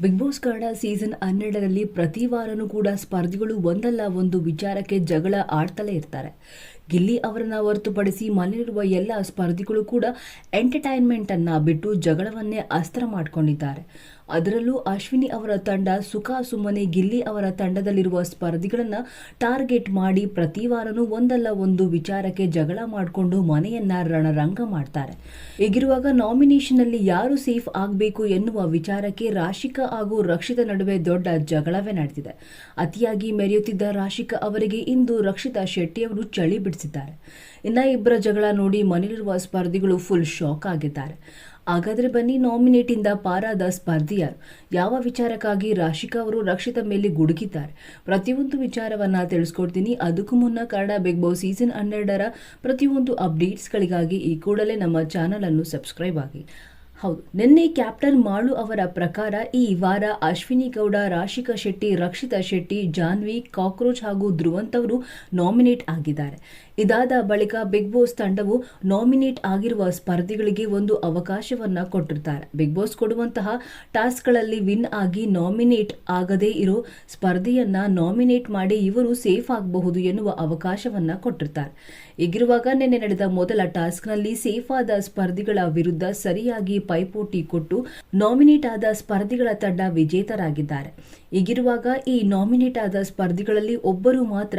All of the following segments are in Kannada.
ಬಿಗ್ ಬಾಸ್ ಕನ್ನಡ ಸೀಸನ್ ಹನ್ನೆರಡರಲ್ಲಿ ಪ್ರತಿ ವಾರನೂ ಕೂಡ ಸ್ಪರ್ಧಿಗಳು ಒಂದಲ್ಲ ಒಂದು ವಿಚಾರಕ್ಕೆ ಜಗಳ ಆಡ್ತಲೇ ಇರ್ತಾರೆ. ಗಿಲ್ಲಿ ಅವರನ್ನ ಹೊರತುಪಡಿಸಿ ಮನೆಯಲ್ಲಿರುವ ಎಲ್ಲ ಸ್ಪರ್ಧಿಗಳು ಕೂಡ ಎಂಟರ್ಟೈನ್ಮೆಂಟ್ ಅನ್ನ ಬಿಟ್ಟು ಜಗಳವನ್ನೇ ಅಸ್ತ್ರ ಮಾಡಿಕೊಂಡಿದ್ದಾರೆ. ಅದರಲ್ಲೂ ಅಶ್ವಿನಿ ಅವರ ತಂಡ ಸುಖ ಸುಮ್ಮನೆ ಗಿಲ್ಲಿ ಅವರ ತಂಡದಲ್ಲಿರುವ ಸ್ಪರ್ಧಿಗಳನ್ನ ಟಾರ್ಗೆಟ್ ಮಾಡಿ ಪ್ರತಿ ವಾರನೂ ಒಂದಲ್ಲ ಒಂದು ವಿಚಾರಕ್ಕೆ ಜಗಳ ಮಾಡಿಕೊಂಡು ಮನೆಯನ್ನ ರಣರಂಗ ಮಾಡ್ತಾರೆ. ಹೀಗಿರುವಾಗ ನಾಮಿನೇಷನ್ ಅಲ್ಲಿ ಯಾರು ಸೇಫ್ ಆಗಬೇಕು ಎನ್ನುವ ವಿಚಾರಕ್ಕೆ ರಾಶಿಕಾ ಹಾಗೂ ರಕ್ಷಿತ ನಡುವೆ ದೊಡ್ಡ ಜಗಳವೇ ನಡೆದಿದೆ. ಅತಿಯಾಗಿ ಮೆರೆಯುತ್ತಿದ್ದ ರಾಶಿಕಾ ಅವರಿಗೆ ಇಂದು ರಕ್ಷಿತಾ ಶೆಟ್ಟಿಯವರು ಚಳಿ ಬಿಡಿಸಿದ್ದಾರೆ. ಇನ್ನ ಇಬ್ಬರ ಜಗಳ ನೋಡಿ ಮನೆಯಲ್ಲಿರುವ ಸ್ಪರ್ಧಿಗಳು ಫುಲ್ ಶಾಕ್ ಆಗಿದ್ದಾರೆ. ಹಾಗಾದ್ರೆ ಬನ್ನಿ ನಾಮಿನೇಟ್ ಇಂದ ಪಾರಾದ ಸ್ಪರ್ಧಿ ಯಾರು ಯಾವ ವಿಚಾರಕ್ಕಾಗಿ ರಾಶಿಕಾ ಅವರು ರಕ್ಷಿತ ಮೇಲೆ ಗುಡುಗಿದ್ದಾರೆ ಪ್ರತಿಯೊಂದು ವಿಚಾರವನ್ನ ತಿಳಿಸ್ಕೊಡ್ತೀನಿ. ಅದಕ್ಕೂ ಮುನ್ನ ಕನ್ನಡ ಬಿಗ್ ಬಾಸ್ ಸೀಸನ್ ಹನ್ನೆರಡರ ಪ್ರತಿಯೊಂದು ಅಪ್ಡೇಟ್ಸ್ಗಳಿಗಾಗಿ ಈ ಕೂಡಲೇ ನಮ್ಮ ಚಾನಲ್ ಅನ್ನು ಸಬ್ಸ್ಕ್ರೈಬ್ ಆಗಿ. ಹೌದು. ನಿನ್ನೆ ಕ್ಯಾಪ್ಟನ್ ಮಾಳು ಅವರ ಪ್ರಕಾರ ಈ ವಾರ ಅಶ್ವಿನಿ ಗೌಡ, ರಾಶಿಕಾ ಶೆಟ್ಟಿ, ರಕ್ಷಿತಾ ಶೆಟ್ಟಿ, ಜಾನ್ವಿ, ಕಾಕ್ರೋಚ್ ಹಾಗೂ ಧ್ರುವಂತ್ ಅವರು ನಾಮಿನೇಟ್ ಆಗಿದ್ದಾರೆ. ಇದಾದ ಬಳಿಕ ಬಿಗ್ ಬಾಸ್ ತಂಡವು ನಾಮಿನೇಟ್ ಆಗಿರುವ ಸ್ಪರ್ಧಿಗಳಿಗೆ ಒಂದು ಅವಕಾಶವನ್ನು ಕೊಟ್ಟಿರ್ತಾರೆ. ಬಿಗ್ ಬಾಸ್ ಕೊಡುವಂತಹ ಟಾಸ್ಕ್ಗಳಲ್ಲಿ ವಿನ್ ಆಗಿ ನಾಮಿನೇಟ್ ಆಗದೇ ಇರೋ ಸ್ಪರ್ಧಿಯನ್ನ ನಾಮಿನೇಟ್ ಮಾಡಿ ಇವರು ಸೇಫ್ ಆಗಬಹುದು ಎನ್ನುವ ಅವಕಾಶವನ್ನ ಕೊಟ್ಟಿರ್ತಾರೆ. ಈಗಿರುವಾಗ ನಿನ್ನೆ ನಡೆದ ಮೊದಲ ಟಾಸ್ಕ್ನಲ್ಲಿ ಸೇಫ್ ಆದ ಸ್ಪರ್ಧಿಗಳ ವಿರುದ್ಧ ಸರಿಯಾಗಿ ಪೈಪೋಟಿ ಕೊಟ್ಟು ನಾಮಿನೇಟ್ ಆದ ಸ್ಪರ್ಧಿಗಳ ತಂಡ ವಿಜೇತರಾಗಿದ್ದಾರೆ. ಈಗಿರುವಾಗ ಈ ನಾಮಿನೇಟ್ ಆದ ಸ್ಪರ್ಧಿಗಳಲ್ಲಿ ಒಬ್ಬರು ಮಾತ್ರ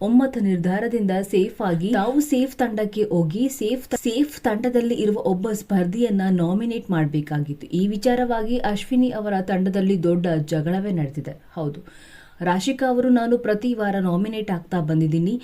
ಒಮ್ಮತ ನಿರ್ಧಾರದಿಂದ ಸೇಫ್ ಆಗಿ ತಾವು ಸೇಫ್ ತಂಡಕ್ಕೆ ಹೋಗಿ ಸೇಫ್ ಸೇಫ್ ತಂಡದಲ್ಲಿ ಇರುವ ಒಬ್ಬ ಸ್ಪರ್ಧಿಯನ್ನ ನಾಮಿನೇಟ್ ಮಾಡಬೇಕಾಗಿತ್ತು. ಈ ವಿಚಾರವಾಗಿ ಅಶ್ವಿನಿ ಅವರ ತಂಡದಲ್ಲಿ ದೊಡ್ಡ ಜಗಳವೇ ನಡೆದಿದೆ. ಹೌದು. ರಾಶಿಕಾ ಅವರು, ನಾನು ಪ್ರತಿ ವಾರ ನಾಮಿನೇಟ್ ಆಗ್ತಾ ಬಂದಿದ್ದೀನಿ.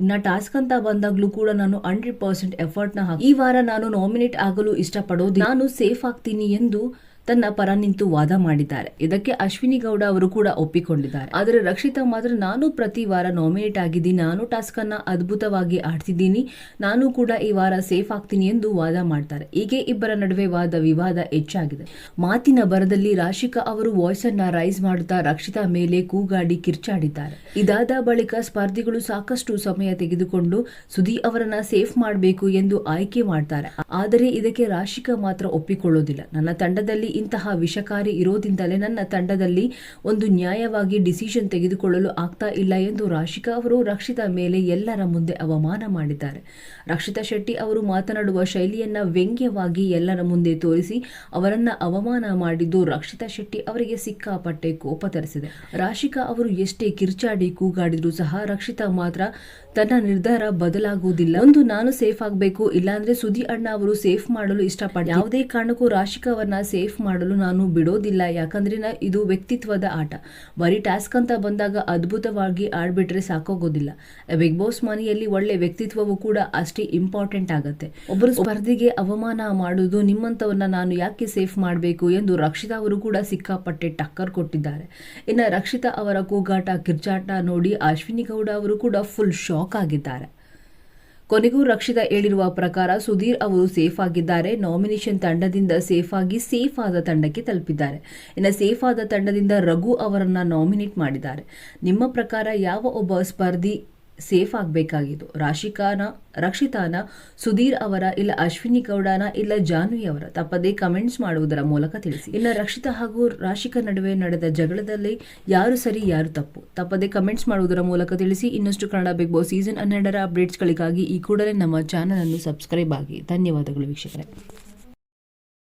ಇನ್ನ ಟಾಸ್ಕ್ ಅಂತ ಬಂದಾಗ್ಲೂ ಕೂಡ ನಾನು ಹಂಡ್ರೆಡ್ ಪರ್ಸೆಂಟ್ನ ಹಾಕಿ ಈ ವಾರ ನಾನು ನಾಮಿನೇಟ್ ಆಗಲು ಇಷ್ಟಪಡೋದು ನಾನು ಸೇಫ್ ಆಗ್ತೀನಿ ಎಂದು ತನ್ನ ಪರ ನಿಂತು ವಾದ ಮಾಡಿದ್ದಾರೆ. ಇದಕ್ಕೆ ಅಶ್ವಿನಿ ಗೌಡ ಅವರು ಕೂಡ ಒಪ್ಪಿಕೊಂಡಿದ್ದಾರೆ. ಆದರೆ ರಕ್ಷಿತಾ ಮಾತ್ರ, ನಾನು ಪ್ರತಿ ವಾರ ನಾಮಿನೇಟ್ ಆಗಿದ್ದೀನಿ. ನಾನು ಟಾಸ್ಕ್ ಅನ್ನ ಅದ್ಭುತವಾಗಿ ಆಡ್ತಿದ್ದೀನಿ. ನಾನು ಕೂಡ ಈ ವಾರ ಸೇಫ್ ಆಗ್ತೀನಿ ಎಂದು ವಾದ ಮಾಡ್ತಾರೆ. ಹೀಗೆ ಇಬ್ಬರ ನಡುವೆ ವಾದ ವಿವಾದ ಹೆಚ್ಚಾಗಿದೆ. ಮಾತಿನ ಬರದಲ್ಲಿ ರಾಶಿಕಾ ಅವರು ವಾಯ್ಸ್ ಅನ್ನ ರೈಸ್ ಮಾಡುತ್ತಾ ರಕ್ಷಿತಾ ಮೇಲೆ ಕೂಗಾಡಿ ಕಿರ್ಚಾಡಿದ್ದಾರೆ. ಇದಾದ ಬಳಿಕ ಸ್ಪರ್ಧಿಗಳು ಸಾಕಷ್ಟು ಸಮಯ ತೆಗೆದುಕೊಂಡು ಸುದಿ ಅವರನ್ನ ಸೇಫ್ ಮಾಡಬೇಕು ಎಂದು ಆಯ್ಕೆ ಮಾಡ್ತಾರೆ. ಆದರೆ ಇದಕ್ಕೆ ರಾಶಿಕಾ ಮಾತ್ರ ಒಪ್ಪಿಕೊಳ್ಳೋದಿಲ್ಲ. ನನ್ನ ತಂಡದಲ್ಲಿ ಇಂತಹ ವಿಷಕಾರಿ ಇರೋದ್ರಿಂದಲೇ ನನ್ನ ತಂಡದಲ್ಲಿ ಒಂದು ನ್ಯಾಯವಾಗಿ ಡಿಸಿಷನ್ ತೆಗೆದುಕೊಳ್ಳಲು ಆಗ್ತಾ ಇಲ್ಲ ಎಂದು ರಾಶಿಕಾ ಅವರು ರಕ್ಷಿತಾ ಮೇಲೆ ಎಲ್ಲರ ಮುಂದೆ ಅವಮಾನ ಮಾಡಿದ್ದಾರೆ. ರಕ್ಷಿತಾ ಶೆಟ್ಟಿ ಅವರು ಮಾತನಾಡುವ ಶೈಲಿಯನ್ನ ವ್ಯಂಗ್ಯವಾಗಿ ಎಲ್ಲರ ಮುಂದೆ ತೋರಿಸಿ ಅವರನ್ನ ಅವಮಾನ ಮಾಡಿದ್ದು ರಕ್ಷಿತಾ ಶೆಟ್ಟಿ ಅವರಿಗೆ ಸಿಕ್ಕಾಪಟ್ಟೆ ಕೋಪ ತರಿಸಿದೆ. ರಾಶಿಕಾ ಅವರು ಎಷ್ಟೇ ಕಿರ್ಚಾಡಿ ಕೂಗಾಡಿದ್ರು ಸಹ ರಕ್ಷಿತಾ ಮಾತ್ರ ತನ್ನ ನಿರ್ಧಾರ ಬದಲಾಗುವುದಿಲ್ಲ. ಒಂದು ನಾನು ಸೇಫ್ ಆಗಬೇಕು, ಇಲ್ಲಾಂದ್ರೆ ಸುದಿ ಅಣ್ಣ ಅವರು ಸೇಫ್ ಮಾಡಲು ಇಷ್ಟಪಡ ಯಾವುದೇ ಕಾರಣಕ್ಕೂ ರಾಶಿಕಾ ಅವರನ್ನ ಸೇಫ್ ಮಾಡಲು ನಾನು ಬಿಡೋದಿಲ್ಲ. ಯಾಕಂದ್ರೆ ಇದು ವ್ಯಕ್ತಿತ್ವದ ಆಟ. ಬರೀ ಟಾಸ್ಕ್ ಅಂತ ಬಂದಾಗ ಅದ್ಭುತವಾಗಿ ಆಡ್ಬಿಟ್ರೆ ಸಾಕೋಗೋದಿಲ್ಲ. ಬಿಗ್ ಬಾಸ್ ಮನೆಯಲ್ಲಿ ಒಳ್ಳೆ ವ್ಯಕ್ತಿತ್ವವು ಕೂಡ ಅಷ್ಟೇ ಇಂಪಾರ್ಟೆಂಟ್ ಆಗುತ್ತೆ. ಒಬ್ಬರು ಸ್ಪರ್ಧಿಗೆ ಅವಮಾನ ಮಾಡುವುದು ನಿಮ್ಮಂತವನ್ನ ನಾನು ಯಾಕೆ ಸೇಫ್ ಮಾಡಬೇಕು ಎಂದು ರಕ್ಷಿತಾ ಅವರು ಕೂಡ ಸಿಕ್ಕಾಪಟ್ಟೆ ಟಕ್ಕರ್ ಕೊಟ್ಟಿದ್ದಾರೆ. ಇನ್ನು ರಕ್ಷಿತಾ ಅವರ ಕೂಗಾಟ, ಕಿರ್ಚಾಟ ನೋಡಿ ಅಶ್ವಿನಿ ಗೌಡ ಅವರು ಕೂಡ ಫುಲ್ ಶಾಕ್ ಆಗಿದ್ದಾರೆ. ಕೊನೆಗೂ ರಕ್ಷಿತಾ ಹೇಳಿರುವ ಪ್ರಕಾರ ಸುಧೀರ್ ಅವರು ಸೇಫ್ ಆಗಿದ್ದಾರೆ. ನಾಮಿನೇಷನ್ ತಂಡದಿಂದ ಸೇಫ್ ಆಗಿ ಸೇಫ್ ಆದ ತಂಡಕ್ಕೆ ತಲುಪಿದ್ದಾರೆ. ಇನ್ನು ಸೇಫ್ ಆದ ತಂಡದಿಂದ ರಘು ಅವರನ್ನ ನಾಮಿನೇಟ್ ಮಾಡಿದ್ದಾರೆ. ನಿಮ್ಮ ಪ್ರಕಾರ ಯಾವ ಒಬ್ಬ ಸ್ಪರ್ಧಿ ಸೇಫ್ ಆಗಬೇಕಾಗಿತ್ತು. ರಾಶಿಕಾನ, ರಕ್ಷಿತಾನ, ಸುಧೀರ್ ಅವರ ಇಲ್ಲ ಅಶ್ವಿನಿ ಗೌಡನ ಇಲ್ಲ ಜಾನ್ವಿ ಅವರ? ತಪ್ಪದೇ ಕಮೆಂಟ್ಸ್ ಮಾಡುವುದರ ಮೂಲಕ ತಿಳಿಸಿ. ಇನ್ನು ರಕ್ಷಿತಾ ಹಾಗೂ ರಾಶಿಕಾ ನಡುವೆ ನಡೆದ ಜಗಳದಲ್ಲಿ ಯಾರು ಸರಿ, ಯಾರು ತಪ್ಪು? ತಪ್ಪದೇ ಕಮೆಂಟ್ಸ್ ಮಾಡುವುದರ ಮೂಲಕ ತಿಳಿಸಿ. ಇನ್ನಷ್ಟು ಕನ್ನಡ ಬಿಗ್ ಬಾಸ್ ಸೀಸನ್ ಹನ್ನೆರಡರ ಅಪ್ಡೇಟ್ಸ್ಗಳಿಗಾಗಿ ಈ ಕೂಡಲೇ ನಮ್ಮ ಚಾನಲ್ ಅನ್ನು ಸಬ್ಸ್ಕ್ರೈಬ್ ಆಗಿ. ಧನ್ಯವಾದಗಳು ವೀಕ್ಷಕರೇ.